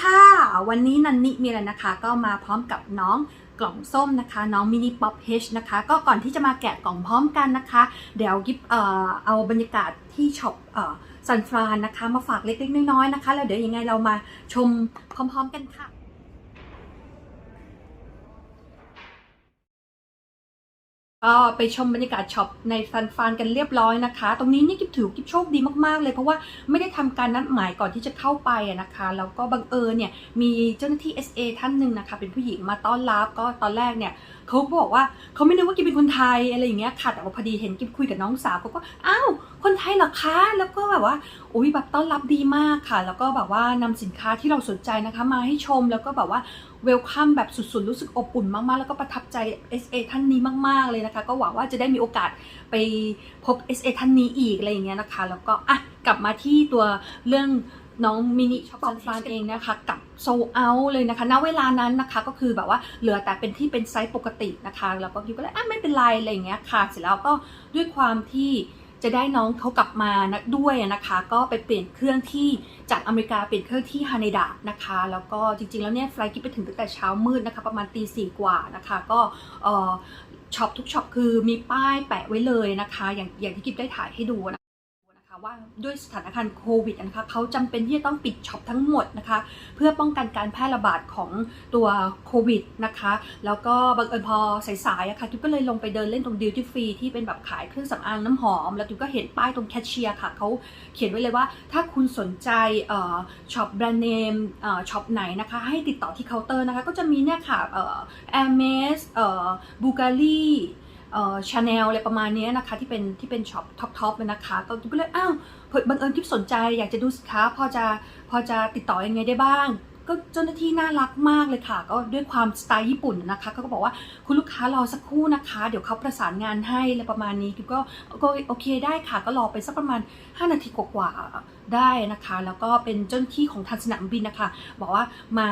ค่ะ วันนี้นันนิมีอะไรนะคะ ก็มาพร้อมกับน้องกล่องส้มนะคะ น้องมินิป๊อปเฮชนะคะ ก็ก่อนที่จะมาแกะกล่องพร้อมกันนะคะ เดี๋ยวกิฟเอ่อเอาบรรยากาศที่ช็อปเอ่อซันฟรานนะคะ มาฝากเล็กๆน้อยๆนะคะ แล้วเดี๋ยวยังไงเรามาชมพร้อมๆกันค่ะ ก็ไปชมบรรยากาศช็อปในฟันฟานกันเรียบร้อยนะคะ ตรงนี้นี่กิบถือกิบโชคดีมากๆ เลยเพราะว่าไม่ได้ทำการนัดหมายก่อนที่จะเข้าไปนะคะ แล้วก็บังเอิญเนี่ยมีเจ้าหน้าที่ SA ท่านหนึ่งนะคะ เป็นผู้หญิงมาต้อนรับก็ตอนแรกเนี่ยเขาบอกว่าเขาไม่นึกว่ากิบเป็นคนไทยอะไรอย่างเงี้ยค่ะแต่ว่าพอดีเห็นกิบคุยกับน้องสาวเขาก็อ้าว คนไทยเหรอคะ แล้วก็แบบว่าอุ้ยแบบต้อนรับดีมากค่ะ แล้วก็แบบว่านำสินค้าที่เราสนใจนะคะ มาให้ชมแล้วก็แบบว่าเวลคัมแบบสุดๆ รู้สึกอบอุ่นมากๆ แล้วก็ประทับใจ SA ท่านนี้มากๆเลยนะคะ ก็หวังว่าจะได้มีโอกาสไปพบ SA ท่านนี้อีกอะไรอย่างเงี้ยนะคะ แล้วก็อะกลับมาที่ตัวเรื่องน้องมินิช็อปซันฟานเองนะคะกับโซเอาเลยนะคะ ณ เวลานั้นนะคะก็คือแบบว่าเหลือแต่เป็นที่เป็นไซส์ปกตินะคะ แล้วก็คิวก็เลยอะไม่เป็นไรอะไรอย่างเงี้ยค่ะ เสร็จแล้วก็ด้วยความที่ จะได้น้องเขากลับมานะด้วยนะคะ ก็ไปเปลี่ยนเครื่องที่จากอเมริกาเปลี่ยนเครื่องที่ฮานิดะนะคะ แล้วก็จริงๆแล้วเนี่ยไฟล์กิ๊ไปถึงตั้งแต่เช้ามืดนะคะ ประมาณตีสี่กว่านะคะ ก็ช็อปทุกช็อปคือมีป้ายแปะไว้เลยนะคะ อย่างอย่างที่กิ๊ได้ถ่ายให้ดูนะนะคะ ว่าด้วยสถานการณ์โควิดนะคะเขาจำเป็นที่จะต้องปิดช็อปทั้งหมดนะคะ เพื่อป้องกันการแพร่ระบาดของตัวโควิดนะคะ แล้วก็บังเอิญพอสายๆอะค่ะกิ๊บก็เลยลงไปเดินเล่นตรงดิวตี้ฟรีที่เป็นแบบขายเครื่องสำอางน้ำหอม แล้วกิ๊บก็เห็นป้ายตรงแคชเชียร์ค่ะเขาเขียนไว้เลยว่า ถ้าคุณสนใจช็อปแบรนด์เนมช็อปไหนนะคะ ให้ติดต่อที่เคาน์เตอร์นะคะ ก็จะมีเนี่ยค่ะเอ่อ Hermes เอ่อ Bulgari ชาแนลอะไรประมาณนี้นะคะที่เป็นที่เป็นช็อปท็อปทอปนะคะก็กิ๊บก็เลยอ้าวเพิ่งบังเอิญกิ๊บสนใจ อยากจะดูสินค้าพอจะพอจะติดต่อยังไงได้บ้าง ก็เจ้าหน้าที่น่ารักมากเลยค่ะ ก็ด้วยความสไตล์ญี่ปุ่นนะคะเขาก็บอกว่าคุณลูกค้ารอสักครู่นะคะ เดี๋ยวเขาประสานงานให้อะไรประมาณนี้กิ๊บก็ก็โอเคได้ค่ะ ก็รอไปสักประมาณ 5 นาทีกว่าๆได้นะคะ แล้วก็เป็นเจ้าหน้าที่ของทางสนามบินนะคะ บอกว่ามา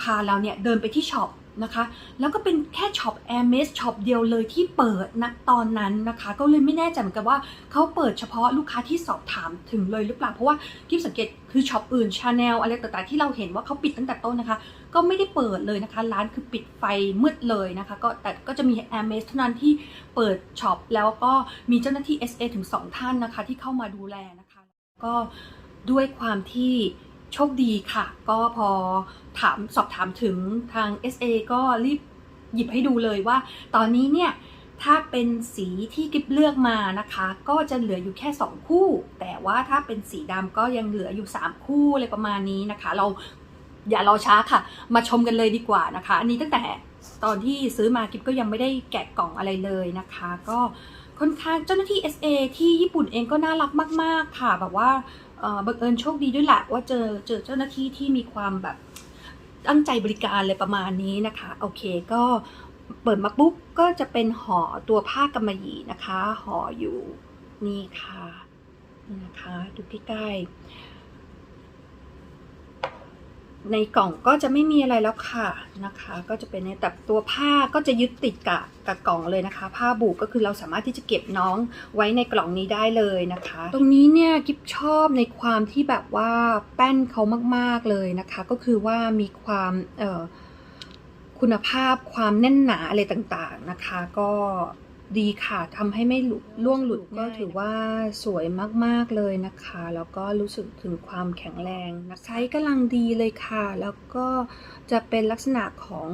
พาเราเนี่ยเดินไปที่ช็อป นะคะ แล้วก็เป็นแค่ช็อป a i r m e s ช็อปเดียวเลยที่เปิดณตอนนั้นนะคะ ก็เลยไม่แน่ใจเหมือนกันว่าเขาเปิดเฉพาะลูกค้าที่สอบถามถึงเลยหรือเปล่า เพราะว่ากิ๊บสังเกตคือช็อปอื่นชาแนลอะไรต่างๆที่เราเห็นว่าเขาปิดตั้งแต่ต้นนะคะ ก็ไม่ได้เปิดเลยนะคะ ร้านคือปิดไฟมืดเลยนะคะ ก็แต่ก็จะมี a i r m e s เท่านั้นที่เปิดช็อปแล้วก็มีเจ้าหน้าที่ SA ถึง 2 ท่านนะคะ ที่เข้ามาดูแลนะคะ ก็ด้วยความที่ โชคดีค่ะ ก็พอถามสอบถามถึงทาง SA ก็รีบหยิบให้ดูเลยว่า ตอนนี้เนี่ยถ้าเป็นสีที่กิฟเลือกมานะคะ ก็จะเหลืออยู่แค่ 2 คู่ แต่ว่าถ้าเป็นสีดำก็ยังเหลืออยู่ 3 คู่อะไรประมาณนี้นะคะ เราอย่ารอช้าค่ะ มาชมกันเลยดีกว่านะคะ อันนี้ตั้งแต่ตอนที่ซื้อมากิฟก็ยังไม่ได้แกะกล่องอะไรเลยนะคะ ก็ค่อนข้างเจ้าหน้าที่ SA ที่ญี่ปุ่นเองก็น่ารักมาก ๆ ค่ะ แบบว่า บังเอิญโชคดีด้วยแหละว่าเจอเจอเจ้าหน้าที่ที่มีความแบบตั้งใจบริการเลยประมาณนี้นะคะโอเคก็เปิดมาปุ๊บก็จะเป็นห่อตัวผ้ากำมะหยี่นะคะห่ออยู่นี่ค่ะนี่นะคะดูใกล้ๆ ในกล่องก็จะไม่มีอะไรแล้วค่ะนะคะ ก็จะเป็นในแต่ตัวผ้าก็จะยึดติดกับกับกล่องเลยนะคะ ผ้าบุก็คือเราสามารถที่จะเก็บน้องไว้ในกล่องนี้ได้เลยนะคะ ตรงนี้เนี่ยกิฟชอบในความที่แบบว่าแป้นเขามากๆเลยนะคะ ก็คือว่ามีความเอ่อคุณภาพความแน่นหนาอะไรต่างๆนะคะ ก็ ดีค่ะทำให้ไม่หลุดล่วงหลุดก็ถือว่าสวยมากๆเลยนะคะ แล้วก็รู้สึกถึงความแข็งแรงนะใช้กำลังดีเลยค่ะ แล้วก็จะเป็นลักษณะของ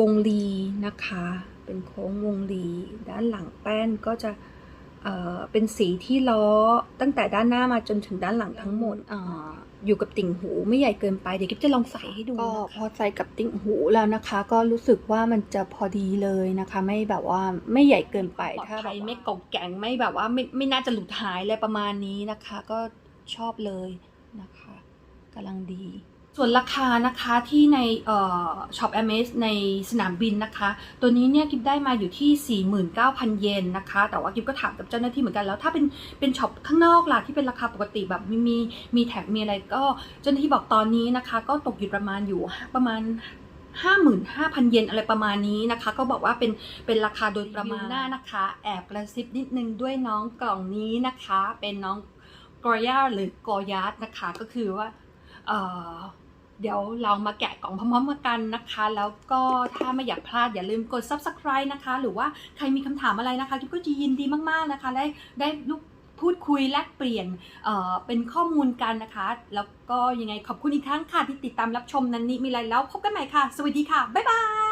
วงลีนะคะ เป็นโค้งวงลีด้านหลังแป้นก็จะ เอ่อเป็นสีที่ล้อตั้งแต่ด้านหน้ามาจนถึงด้านหลังทั้งหมดอ่าอยู่กับติ่งหูไม่ใหญ่เกินไปเดี๋ยวกิ๊บจะลองใส่ให้ดูก็พอใส่กับติ่งหูแล้วนะคะ ก็รู้สึกว่ามันจะพอดีเลยนะคะ ไม่แบบว่าไม่ใหญ่เกินไปถ้าไม่กองแกงไม่แบบว่าไม่ไม่น่าจะหลุดหายอะไรประมาณนี้นะคะ ก็ชอบเลยนะคะกำลังดี ส่วนราคานะคะที่ในช็อป m อ s ในสนามบินนะคะ ตัวนี้เนี่ยกิฟได้มาอยู่ที่ 49,000 เยนนะคะ แต่ว่ากิฟก็ถามกับเจ้าหน้าที่เหมือนกันแล้วถ้าเป็นเป็นช็อปข้างนอกล่ะที่เป็นราคาปกติแบบมีมีมีแท็กมีอะไรก็เจ้าหน้าที่บอกตอนนี้นะคะ ก็ตกอยู่ประมาณอยู่ประมาณ55,000 เยนอะไรประมาณนี้นะคะ ก็บอกว่าเป็นเป็นราคาโดยประมาณหน้านะคะ แอบกระซิบนิดนึงด้วยน้องกล่องนี้นะคะ เป็นน้องกอรยาหรือกอยาร์ดนะคะ ก็คือว่าเอ่อ เดี๋ยวเรามาแกะกล่องพร้อมๆกันนะคะ แล้วก็ถ้าไม่อยากพลาดอย่าลืมกด subscribe นะคะ หรือว่าใครมีคำถามอะไรนะคะกิ๊บก็จะยินดีมากๆนะคะ ได้ได้ลูกพูดคุยแลกเปลี่ยนเเป็นข้อมูลกันนะคะ แล้วก็ยังไงขอบคุณอีกครั้งค่ะที่ติดตามรับชมนันนี้มีอะไรแล้วพบกันใหม่ค่ะ สวัสดีค่ะ บ๊ายบาย